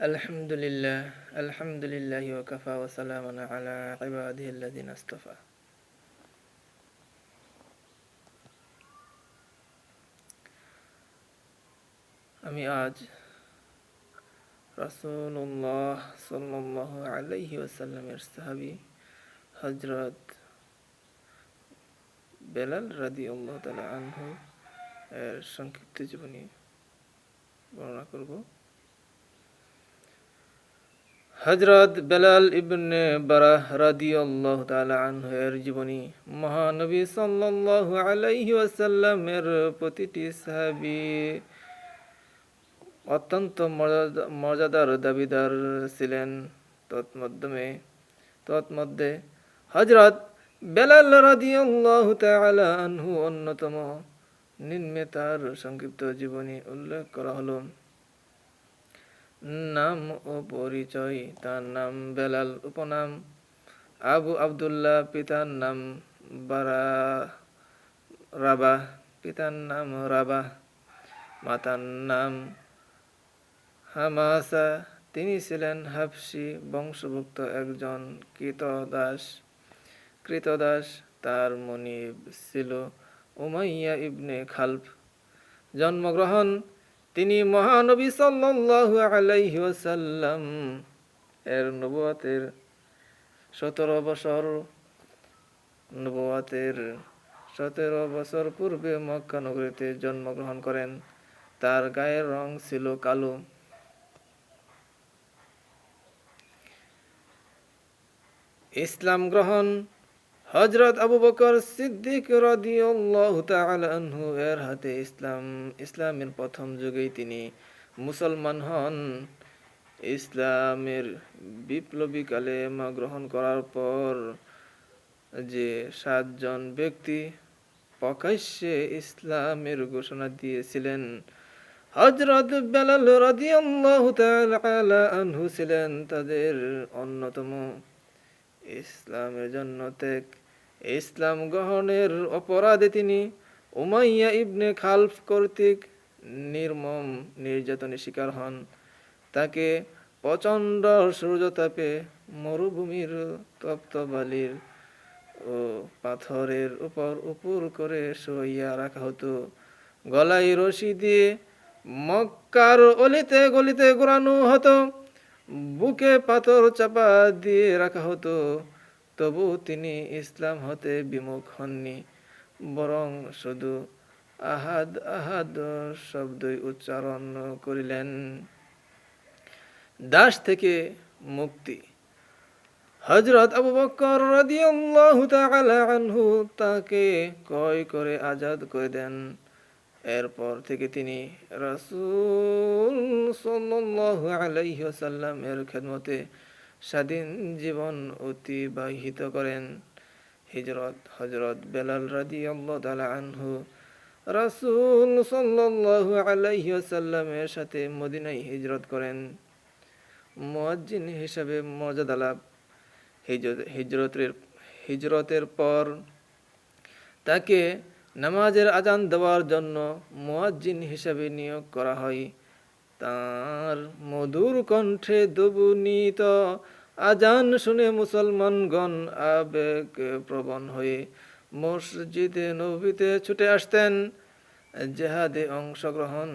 الحمد لله الحمد لله وكفى وسلام على عباده الذين اصطفى আমি আজ রাসূলুল্লাহ সাল্লাল্লাহু আলাইহি ওয়াসাল্লামের সাহাবী হযরত বেলাল রাদিয়াল্লাহু তাআলা আনহু এর সংক্ষিপ্ত জীবনী বর্ণনা করব হজরত বেলাল ইবনে বারাহ রাদিয়াল্লাহু তাআলা আনহু এর জীবনী। মহানবী সাল্লাল্লাহু আলাইহি ওয়াসাল্লামের প্রতিটি সাহাবী অত্যন্ত মর্যাদা- মর্যাদার দাবিদার ছিলেন। তৎমাধ্যমে, তৎমধ্যে হজরত বেলাল রাদিয়াল্লাহু তাআলা আনহু অন্যতম নিম্নে তার সংক্ষিপ্ত জীবনী উল্লেখ করা হলো। নাম ও পরিচয় তার নাম বেলাল, উপনাম আবু আব্দুল্লাহ, পিতার নাম বারা, রাবা, পিতার নাম রাবা, মাতার নাম হামাসা, তিনি ছিলেন হাফসি বংশভুক্ত একজন কৃতদাস। কৃতদাস তার মনিব ছিল উমাইয়া ইবনে খালফ। জন্মগ্রহণ তিনি মহানবী সাল্লাল্লাহু আলাইহি ওয়াসাল্লাম এর নবুয়াতের সতেরো বছর নবুয়াতের সতেরো বছর পূর্বে মক্কা নগরীতে জন্মগ্রহণ করেন। তার গায়ের রং ছিল কালো। ইসলাম গ্রহণ হজরত আবু বকর সিদ্দিক আনহু এর হাতে ইসলাম, ইসলামের প্রথম যুগেই তিনি মুসলমান হন। ইসলামের বিপ্লবী কালেমা গ্রহণ করার পর যে সাতজন ব্যক্তি প্রকাশ্যে ইসলামের ঘোষণা দিয়েছিলেন হজরত বেলাল রাদিয়াল্লাহু তাআলা আনহু ছিলেন তাদের অন্যতম ইসলামের জন্য ত্যাগ। ইসলাম গ্রহণের অপরাধে তিনি উমাইয়া ইবনে খালফ কর্তৃক নির্মম নির্যাতনের শিকার হন। তাকে প্রচণ্ড সূর্যতাপে মরুভূমির তপ্ত বালির ও পাথরের উপর উপর করে শইয়া রাখা হতো। গলায় রশি দিয়ে মক্কার অলিতে গলিতে ঘোরানো হতো। বুকে পাথর চাপা দিয়ে রাখা হতো। তবু তিনি ইসলাম হতে বিমুখ হননি, বরং শুধু আহাদ আহাদ শব্দই উচ্চারণ করিলেন। দাস থেকে মুক্তি। হজরত আবু বকর রাদিয়াল্লাহু তাআলা আনহু তাকে কয় করে আজাদ করে দেন। এরপর থেকে তিনি রাসূল সাল্লাল্লাহু আলাইহি ওয়াসাল্লাম এর খেদমতে স্বাধীন জীবন অতিবাহিত করেন। হিজরত হজরত বেলাল রাদিয়াল্লাহু তাআলা আনহু রাসূল সাল্লাল্লাহু আলাইহি ওয়াসাল্লামের সাথে মদিনায় হিজরত করেন। মুয়াজ্জিন হিসাবে মর্যাদা লাভ। হিজরত- হিজরতের হিজরতের পর তাকে নামাজের আজান দেওয়ার জন্য মোয়াজ্জিন হিসাবে নিয়োগ করা হয়। তার মধুর কণ্ঠে দুবুনীত আজান শুনে মুসলমানগণ আবেগ প্রবণ হয়ে মসজিদে নবীতে ছুটে আসতেন। জেহাদে অংশগ্রহণ